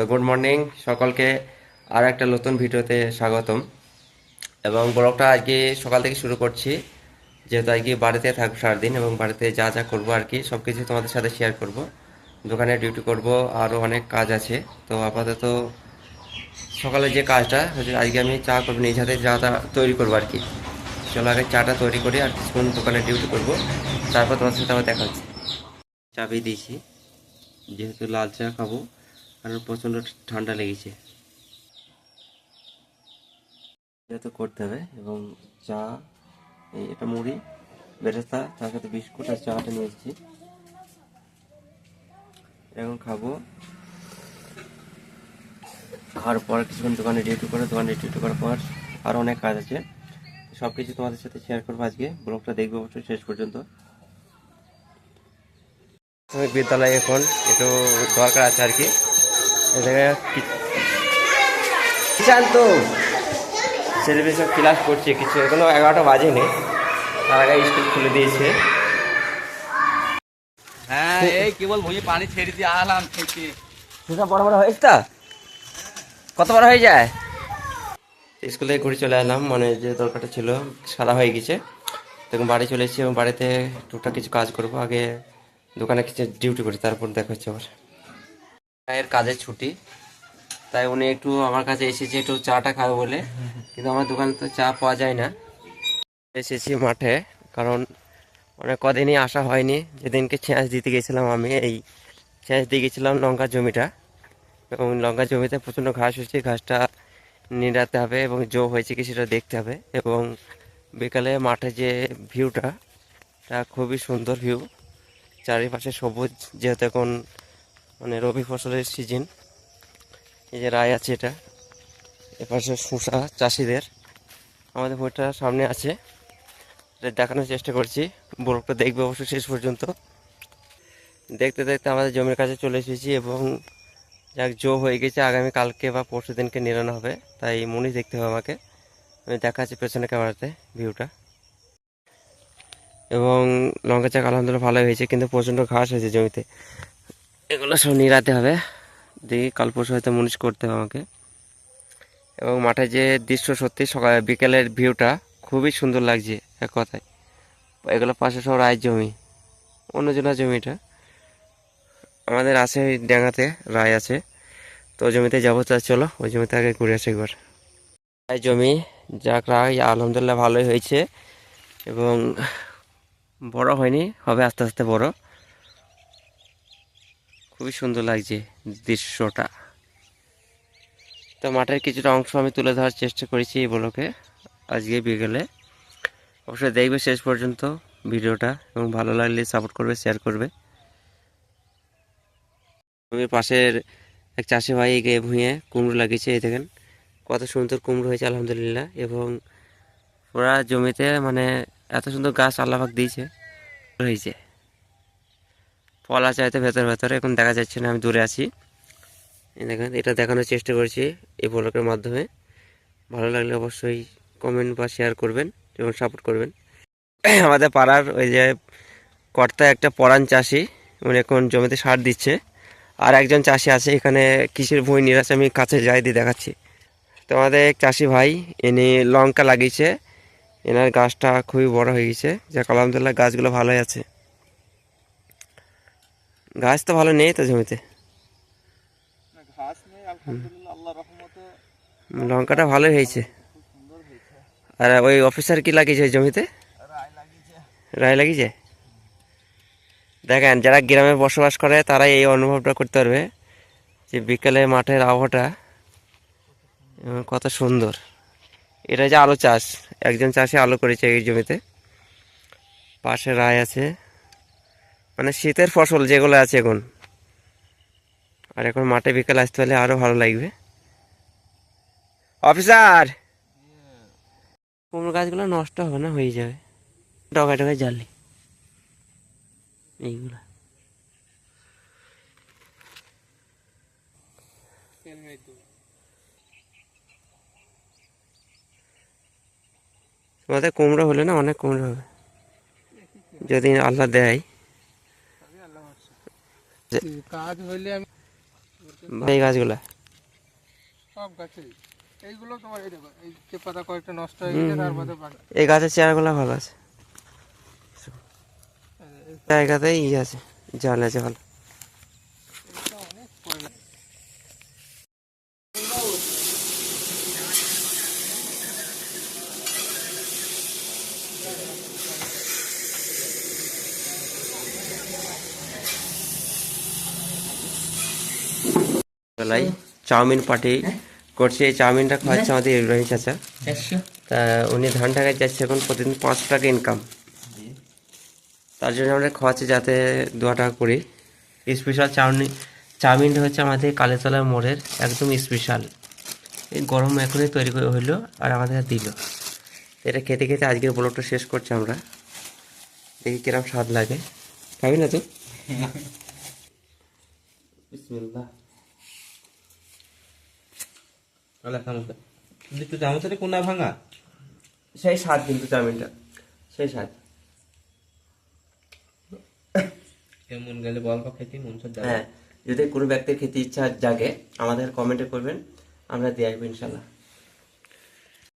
তো good morning, সকলকে আর একটা নতুন ভিডিওতে স্বাগতম। এবং ব্লগটা আজকে সকাল থেকে শুরু করছি, যেহেতু আজকে বাড়িতে থাকব সারাদিন এবং বাড়িতে যা যা করব আর কি সব কিছু তোমাদের সাথে শেয়ার করব। দোকানে ডিউটি করব আরও অনেক কাজ আছে। তো আপাতত সকালে যে কাজটা, হচ্ছে আজকে আমি চা করব, নিজ হাতে চাটা তৈরি করব আর কি। চলো আগে চাটা তৈরি করি আর কিছুক্ষণ দোকানে ডিউটি করব। তারপর তোমার সাথে আবার দেখা হচ্ছে। চাবি দিয়েছি, যেহেতু লাল চা খাব। আর প্রচণ্ড ঠান্ডা লেগেছে। এটা তো করতে হবে এবং চা এই এটা মুড়ি বেরেস্তা তার সাথে বিস্কুট আর চাটা নিয়ে এসেছি। এখন খাব। খাওয়ার পর কিছুক্ষণ দোকানে ডিউটি করে দোকানে ডিউটি করার পর আরও অনেক কাজ আছে। সব কিছু তোমাদের সাথে শেয়ার করব আজকে। ব্লগটা দেখব অবশ্যই শেষ পর্যন্ত। প্রাথমিক বিদ্যালয়ে এখন একটু দরকার আছে আর কি। এদিকে শান্ত ছেলেমেয়ে সব ক্লাস করছে কিছু এখনও এগারোটা বাজেনি। তার আগে স্কুল খুলে দিয়েছে। হ্যাঁ এই কেবল ভুঁই পানি ছেড়ে দিয়ে আলাম থেকে। সেসব বড় বড় হয়েছে তো? কত বড় হয়ে যায়? স্কুল থেকে ঘুরে চলে এলাম মানে যে দরকারটা ছিল সারা হয়ে গেছে। তখন বাড়ি চলে এসেছি এবং বাড়িতে টুকটাক কিছু কাজ করব। আগে দোকানে কিছু ডিউটি করি তারপর দেখা হচ্ছে আবার। এর কাজের ছুটি। তাই উনি একটু আমার কাছে এসেছে একটু চাটা খাবে বলে। কিন্তু আমার দোকানে তো চা পাওয়া যায় না। এসেছি মাঠে, কারণ অনেক কদিনই আসা হয়নি। যেদিনকে ছেঁচ দিতে গেছিলাম আমি, এই ছেঁচ দিয়ে গেছিলাম লঙ্কা জমিটা। এবং লঙ্কা জমিতে প্রচণ্ড ঘাস হয়েছে, ঘাসটা নিড়াতে হবে এবং জো হয়েছে কি সেটা দেখতে হবে। এবং বিকালে মাঠে যে ভিউটা, তা খুবই সুন্দর ভিউ। চারিপাশে সবুজ, যেহেতু এখন মানে রবি ফসলের সিজন এই যে রায় আছে এটা। এপাশে শসা চাষিদের। আমাদের বইটা সামনে আছে। এটা দেখানোর চেষ্টা করছি। ব্লগটা দেখবে অবশ্যই শেষ পর্যন্ত। দেখতে দেখতে আমাদের জমির কাছে চলে এসেছি এবং যাক, জো হয়ে গেছে। আগামী কালকে বা পরশু দিনকে নিরানো হবে। তাই মনে দেখতে হবে আমাকে। আমি দেখাচ্ছি পেছনে ক্যামেরাতে ভিউটা। এবং লঙ্কা চাক আলহামদুলিল্লাহ ভালো হয়েছে, কিন্তু প্রচণ্ড ঘাস হয়েছে জমিতে। এগুলো সব নিরাতে হবে। দেখি কাল পরশু হয়তো মুনিশ করতে হবে আমাকে। এবং মাঠে যে দৃশ্য সত্যি সকাল বিকেলের ভিউটা খুবই সুন্দর লাগছে এক কথায়। এগুলো পাশে সব রায়ের জমি অন্যজনের জমিটা। আমাদের আছে ওই ডাঙাতে রায় আছে। তো জমিতে যাব, তা চলো, ওই জমিতে আগে ঘুরে আসি একবার। রায় জমি, যাক রায়, আলহামদুলিল্লাহ ভালোই হয়েছে। এবং বড় হয়নি, হবে আস্তে আস্তে বড়। খুবই সুন্দর লাগছে দৃশ্যটা। তো মাঠের কিছুটা অংশ আমি তুলে ধরার চেষ্টা করেছি এই ব্লকে আজকে বিকেলে। অবশ্যই দেখবে শেষ পর্যন্ত ভিডিওটা এবং ভালো লাগলে সাপোর্ট করবে শেয়ার করবে। আমি পাশের এক চাষি ভাই এগিয়ে ভুঁয়ে কুমড়ো লাগিয়েছে, এই দেখেন। কত সুন্দর কুমড়ো হয়েছে, আলহামদুলিল্লাহ। এবং ওরা জমিতে মানে এত সুন্দর গাছ আল্লাহাক দিয়েছে, হয়েছে। আছে হয়তো ভেতর, ভেতরে, এখন দেখা যাচ্ছে না, আমি দূরে আছি। দেখেন, এটা দেখানোর চেষ্টা করছি এই ব্লগের মাধ্যমে। ভালো লাগলে অবশ্যই কমেন্ট বা শেয়ার করবেন এবং সাপোর্ট করবেন। আমাদের পাড়ার ওই যে কর্তা একটা পরাণ চাষি, উনি এখন জমিতে সার দিচ্ছে। আর একজন চাষি আছে, এখানে কৃষির ভূমি নিরাশ আমি কাছে যাই দিয়ে দেখাচ্ছি। তো আমাদের চাষি ভাই, ইনি লঙ্কা লাগিয়েছে। এনার গাছটা খুবই বড় হয়ে গেছে। যাক, আলহামদুলিল্লাহ, গাছগুলো ভালোই আছে। গাছ তো ভালো নেই তো জমিতে। ঘাস লঙ্কাটা ভালোই হয়েছে। আর ওই অফিসার কি লাগিয়েছে জমিতে? রায় লাগিয়েছে। রায় লাগিয়েছে? দেখেন যারা গ্রামে বসবাস করে তারা এই অনুভবটা করতে পারবে যে বিকেলে মাঠের আবহাওয়াটা কত সুন্দর। এটা যে আলু চাষ একজন চাষে আলু করেছে এই জমিতে। পাশে রায় আছে। মানে শীতের ফসল যেগুলো আছে এখন। আর এখন মাঠে বিকেল আসতে হলে আরও ভালো লাগবে। অফিসার! কুমড়ো গাছগুলো নষ্ট হবে না, হয়ে যাবে। ডগায় ডগায় জালি এইগুলা। তোমাদের কুমড়ো হলে না অনেক কুমড়ো হবে। যদি আল্লাহ দেয়। কাজ হইলে আমি এই গাছগুলা। সব এইগুলো তোমার এই দেখো এই যে পাতা কয়েকটা নষ্ট হয়ে গেছে তার মধ্যে এই গাছের চেয়ারগুলো ভালো আছে। জায়গাতেই ই আছে জল আছে ভালো। বেলায় চাউমিন পার্টি করছে এই চাউমিনটা খাওয়াচ্ছে আমাদের ইব্রাহিম চাচা। তা উনি ধান টাকায় যাচ্ছে এখন প্রতিদিন পাঁচশো টাকা ইনকাম তার জন্য আমরা খাওয়াচ্ছি যাতে দু টাকা করি। স্পেশাল চাউমিন চাউমিনটা হচ্ছে আমাদের কালীতলা মোড়ের একদম স্পেশাল এই গরম এখনই তৈরি করে হইল আর আমাদের দিল। এটা খেতে খেতে আজকের ব্লগটা শেষ করছি আমরা। দেখি কিরম স্বাদ লাগে। খাবি না তুই? বিসমিল্লাহ। কিন্তু চামচের কোনা ভাঙা? সেই স্বাদ কিন্তু চাউমিনটা সেই স্বাদ কেমন গেলে বল বা খেতে মন হ্যাঁ যদি কোনো ব্যক্তির খেতে ইচ্ছা জাগে আমাদের কমেন্টে করবেন আমরা দিয়ে আসব ইনশাল্লাহ।